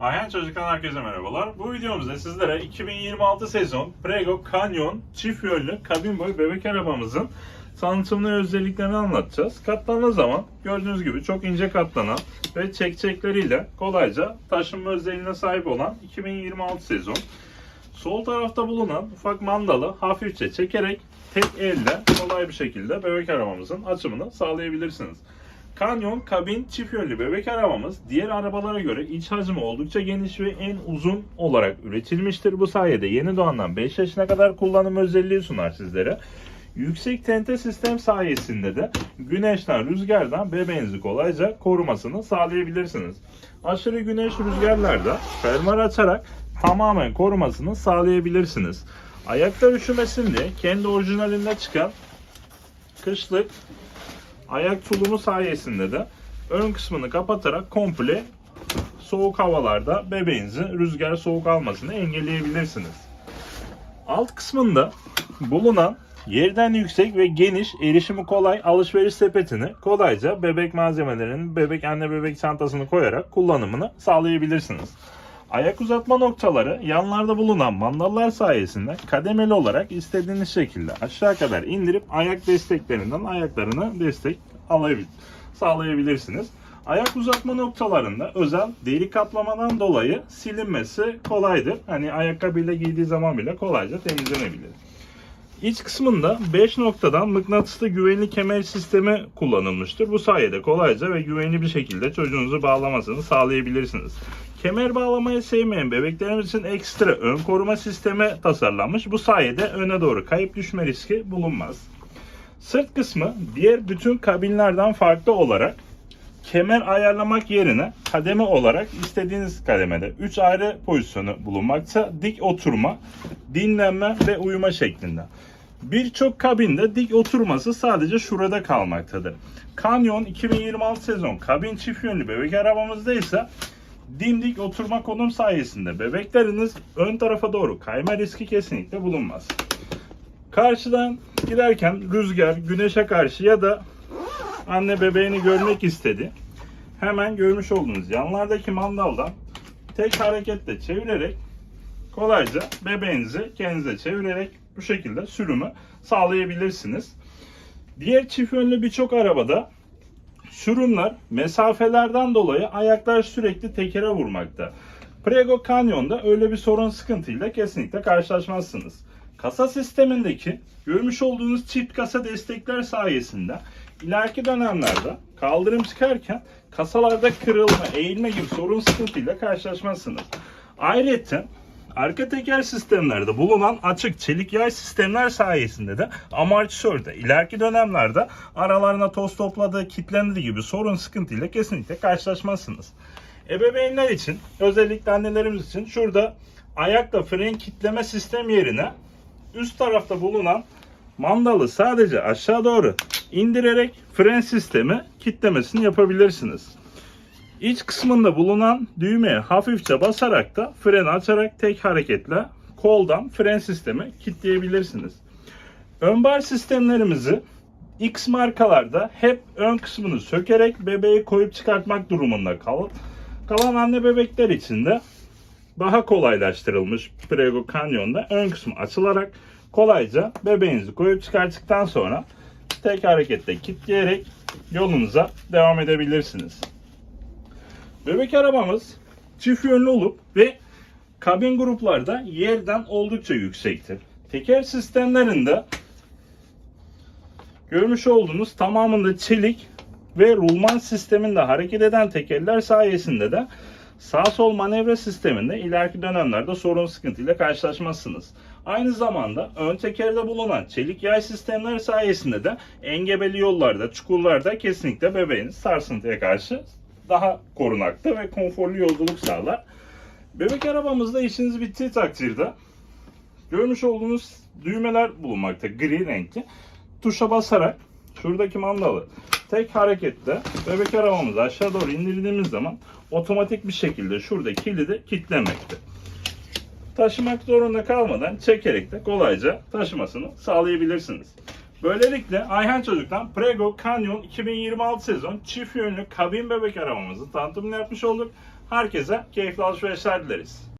Ayhan Çocuk'tan herkese merhabalar. Bu videomuzda sizlere 2026 sezon Prego Canyon çift yönlü kabin boy bebek arabamızın tanıtımlı özelliklerini anlatacağız. Katlanan zaman gördüğünüz gibi çok ince katlanan ve çekçekleriyle kolayca taşınma özelliğine sahip olan 2026 sezon. Sol tarafta bulunan ufak mandalı hafifçe çekerek tek elle kolay bir şekilde bebek arabamızın açımını sağlayabilirsiniz. Canyon kabin çift yönlü bebek arabamız diğer arabalara göre iç hacmi oldukça geniş ve en uzun olarak üretilmiştir. Bu sayede yeni doğandan 5 yaşına kadar kullanım özelliği sunar sizlere. Yüksek tente sistem sayesinde de güneşten, rüzgardan bebeğinizi kolayca korumasını sağlayabilirsiniz. Aşırı güneş rüzgarlarda fermuar açarak tamamen korumasını sağlayabilirsiniz. Ayakta üşümesin diye kendi orijinalinde çıkan kışlık ayak tulumu sayesinde de ön kısmını kapatarak komple soğuk havalarda bebeğinizin rüzgar soğuk almasını engelleyebilirsiniz. Alt kısmında bulunan yerden yüksek ve geniş erişimi kolay alışveriş sepetini kolayca bebek malzemelerinin bebek anne bebek çantasını koyarak kullanımını sağlayabilirsiniz. Ayak uzatma noktaları yanlarda bulunan mandallar sayesinde kademeli olarak istediğiniz şekilde aşağı kadar indirip ayak desteklerinden ayaklarına destek sağlayabilirsiniz. Ayak uzatma noktalarında özel deri kaplamadan dolayı silinmesi kolaydır. Hani ayakkabıyla giydiği zaman bile kolayca temizlenebilir. İç kısmında 5 noktadan mıknatıslı güvenli kemer sistemi kullanılmıştır. Bu sayede kolayca ve güvenli bir şekilde çocuğunuzu bağlamasını sağlayabilirsiniz. Kemer bağlamayı sevmeyen bebeklerimiz için ekstra ön koruma sistemi tasarlanmış. Bu sayede öne doğru kayıp düşme riski bulunmaz. Sırt kısmı diğer bütün kabinlerden farklı olarak kemer ayarlamak yerine kademe olarak istediğiniz kademede 3 ayrı pozisyonu bulunmakta. Dik oturma, dinlenme ve uyuma şeklinde. Birçok kabinde dik oturması sadece şurada kalmaktadır. Canyon 2026 sezon kabin çift yönlü bebek arabamızda ise dimdik oturma konum sayesinde bebekleriniz ön tarafa doğru kayma riski kesinlikle bulunmaz. Karşıdan giderken rüzgar, güneşe karşı ya da anne bebeğini görmek istedi. Hemen görmüş olduğunuz yanlardaki mandaldan tek hareketle çevirerek kolayca bebeğinizi kendinize çevirerek bu şekilde sürümü sağlayabilirsiniz. Diğer çift yönlü birçok arabada sürümler mesafelerden dolayı ayaklar sürekli tekere vurmakta. Prego Canyon'da öyle bir sorun sıkıntıyla kesinlikle karşılaşmazsınız. Kasa sistemindeki görmüş olduğunuz çift kasa destekler sayesinde ileriki dönemlerde kaldırım çıkarken kasalarda kırılma, eğilme gibi sorun sıkıntıyla karşılaşmazsınız. Ayrıca arka teker sistemlerde bulunan açık çelik yay sistemler sayesinde de amortisörde ileriki dönemlerde aralarına toz topladığı, kilitlendi gibi sorun sıkıntıyla kesinlikle karşılaşmazsınız. Ebeveynler için, özellikle annelerimiz için şurada ayakla fren kitleme sistem yerine üst tarafta bulunan mandalı sadece aşağı doğru indirerek fren sistemi kitlemesini yapabilirsiniz. İç kısmında bulunan düğmeye hafifçe basarak da freni açarak tek hareketle koldan fren sistemi kitleyebilirsiniz. Ön bar sistemlerimizi X markalarda hep ön kısmını sökerek bebeği koyup çıkartmak durumunda kal kalan anne bebekler için de daha kolaylaştırılmış Prego Canyon'da ön kısmı açılarak kolayca bebeğinizi koyup çıkarttıktan sonra tek hareketle kilitleyerek yolunuza devam edebilirsiniz. Bebek arabamız çift yönlü olup ve kabin gruplarda yerden oldukça yüksektir. Teker sistemlerinde görmüş olduğunuz tamamında çelik ve rulman sisteminde hareket eden tekerler sayesinde de sağ sol manevra sisteminde ileriki dönemlerde sorun sıkıntıyla karşılaşmazsınız. Aynı zamanda ön tekerde bulunan çelik yay sistemleri sayesinde de engebeli yollarda, çukurlarda kesinlikle bebeğiniz sarsıntıya karşı daha korunaklı ve konforlu yolculuk sağlar. Bebek arabamızda işiniz bittiği takdirde görmüş olduğunuz düğmeler bulunmakta gri renkli. Tuşa basarak şuradaki mandalı tek hareketle bebek arabamızı aşağı doğru indirdiğimiz zaman otomatik bir şekilde şurada kilidi kilitlemekte. Taşımak zorunda kalmadan çekerek de kolayca taşımasını sağlayabilirsiniz. Böylelikle Ayhan Çocuk'tan Prego Canyon 2026 sezon çift yönlü kabin bebek arabamızı tanıtımını yapmış olduk. Herkese keyifli alışverişler dileriz.